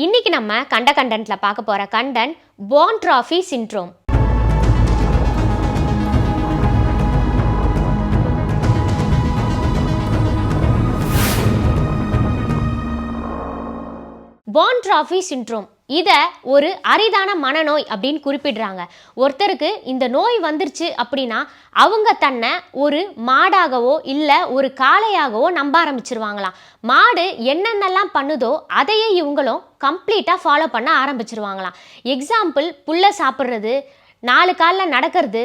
இன்னைக்கு நம்ம கண்ட கண்டன்ட்ல பார்க்க போற கண்டன் boanthropy syndrome boanthropy syndrome இதை ஒரு அரிதான மனநோய் அப்படின்னு குறிப்பிடுறாங்க. ஒருத்தருக்கு இந்த நோய் வந்துருச்சு அப்படின்னா அவங்க தன்னை ஒரு மாடாகவோ இல்லை ஒரு காளையாகவோ நம்ப ஆரம்பிச்சிருவாங்களாம். மாடு என்னென்னலாம் பண்ணுதோ அதையே இவங்களும் கம்ப்ளீட்டாக ஃபாலோ பண்ண ஆரம்பிச்சிருவாங்களாம். எக்ஸாம்பிள் புல்லை சாப்பிட்றது நாலு காலில் நடக்கிறது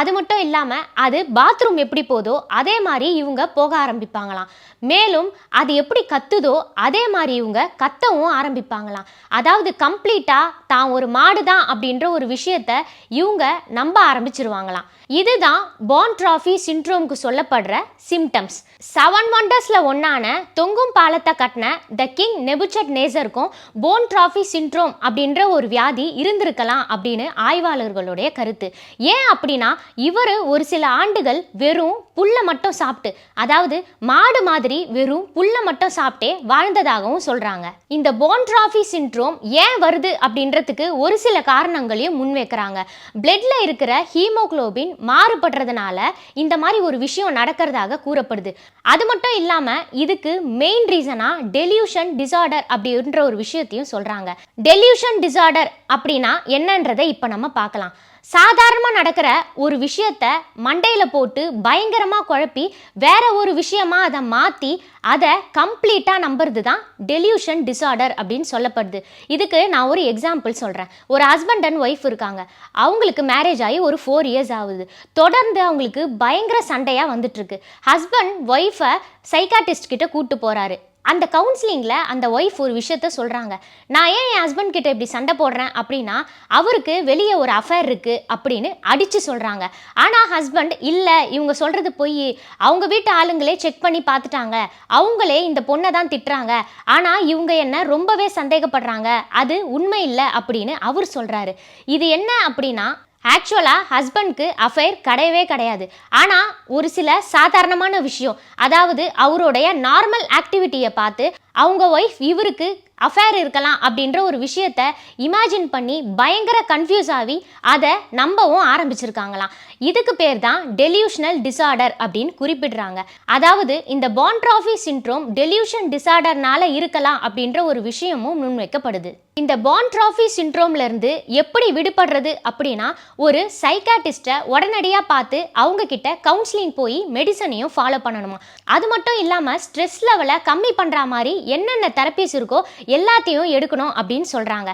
அது மட்டும் இல்லாமல் அது பாத்ரூம் எப்படி போதோ அதே மாதிரி இவங்க போக ஆரம்பிப்பாங்களாம். மேலும் அது எப்படி கத்துதோ அதே மாதிரி இவங்க கத்தவும் ஆரம்பிப்பாங்களாம். அதாவது கம்ப்ளீட்டாக தான் ஒரு மாடு தான் அப்படின்ற ஒரு விஷயத்த இவங்க நம்ப ஆரம்பிச்சிருவாங்களாம். இதுதான் பான் ட்ராஃபி சிண்ட்ரோம்க்கு சொல்லப்படுற சிம்டம்ஸ் செவன் ஒண்டர்ஸில் ஒன்றான தொங்கும் பாலத்தை கட்டின த கிங் நெபுச்சட் நேசருக்கும் போன் ட்ராஃபி சிண்ட்ரோம் அப்படின்ற ஒரு வியாதி இருந்திருக்கலாம் அப்படின்னு ஆய்வாளர்களுடைய கருத்து. ஏன் அப்படின்னா இவர் ஒரு சில ஆண்டுகள் வெறும் புல்லை மட்டும் சாப்பிட்டு அதாவது மாடு மாதிரி வெறும் புல்லை மட்டும் சாப்பிட்டே வாழ்ந்ததாகவும் சொல்றாங்க. இந்த போன் சின்ட்ரோம் சிண்ட்ரோம் ஏன் வருது அப்படின்றதுக்கு ஒரு சில காரணங்களையும் முன்வைக்கிறாங்க. பிளட்ல இருக்கிற ஹீமோக்ளோபின் மாறுபடுறதுனால இந்த மாதிரி ஒரு விஷயம் நடக்கிறதாக கூறப்படுது. அது மட்டும் இல்லாம இதுக்கு மெயின் ரீசனா டெலியூஷன் டிசார்டர் அப்படின்ற ஒரு விஷயத்தையும் சொல்றாங்க. டெலியூஷன் டிசார்டர் அப்படின்னா என்னன்றதை இப்போ நம்ம பார்க்கலாம். சாதாரணமாக நடக்கிற ஒரு விஷயத்த மண்டையில் போட்டு பயங்கரமாக குழப்பி வேற ஒரு விஷயமா அதை மாற்றி அதை கம்ப்ளீட்டாக நம்புறது தான் டெலியூஷன் டிசார்டர் அப்படின்னு சொல்லப்படுது. இதுக்கு நான் ஒரு எக்ஸாம்பிள் சொல்கிறேன் ஒரு ஹஸ்பண்ட் அண்ட் ஒய்ஃப் இருக்காங்க. அவங்களுக்கு மேரேஜ் ஆகி ஒரு ஃபோர் இயர்ஸ் ஆகுது. தொடர்ந்து அவங்களுக்கு பயங்கர சண்டையாக வந்துட்டுருக்கு ஹஸ்பண்ட் ஒய்ஃபை சைக்காட்டிஸ்ட் கிட்ட கூப்பிட்டு போகிறாரு அந்த கவுன்சிலிங்கில் அந்த ஒய்ஃப் ஒரு விஷயத்த சொல்கிறாங்க நான் ஏன் என் ஹஸ்பண்ட் கிட்ட இப்படி சண்டை போடுறேன் அப்படின்னா அவருக்கு வெளியே ஒரு அஃபேர் இருக்குது அப்படின்னு அடித்து சொல்கிறாங்க ஆனால் ஹஸ்பண்ட் இல்லை இவங்க சொல்கிறது பொய். அவங்க வீட்டு ஆளுங்களே செக் பண்ணி பார்த்துட்டாங்க. அவங்களே இந்த பொண்ணை தான் திட்டுறாங்க. ஆனால் இவங்க என்ன ரொம்பவே சந்தேகப்படுறாங்க. அது உண்மை இல்லை அப்படின்னு அவர் சொல்கிறாரு இது என்ன அப்படின்னா ஆக்சுவலாக ஹஸ்பண்ட்க்கு அஃபேர் கிடையவே கிடையாது. ஆனால் ஒரு சில சாதாரணமான விஷயம். அதாவது அவருடைய நார்மல் ஆக்டிவிட்டியை பார்த்து அவங்க ஒய்ஃப் இவருக்கு அஃபேர் இருக்கலாம் அப்படின்ற ஒரு விஷயத்த இமேஜின் பண்ணி பயங்கர கன்ஃபியூஸ் ஆகி அதை நம்பவும் ஆரம்பிச்சிருக்காங்களாம். இதுக்கு பேர் தான் டெலியூஷனல் டிசார்டர் அப்படின்னு குறிப்பிடுறாங்க. அதாவது இந்த பான்ட்ராஃபி சிண்ட்ரோம் டெலியூஷன் டிசார்டர்னால இருக்கலாம் அப்படின்ற ஒரு விஷயமும் முன்வைக்கப்படுது. இந்த பான்ட்ராஃபி சிண்ட்ரோம்ல இருந்து எப்படி விடுபடுறது அப்படின்னா ஒரு சைக்காட்டிஸ்ட்டை உடனடியாக பார்த்து அவங்க கிட்ட கவுன்சிலிங் போய் மெடிசனையும் ஃபாலோ பண்ணணுமா அது மட்டும் இல்லாமல் ஸ்ட்ரெஸ் லெவலை கம்மி பண்ணுற மாதிரி என்னென்ன தெரப்பிஸ் இருக்கோ எல்லாத்தையும் எடுக்கணும் அப்படின்னு சொல்கிறாங்க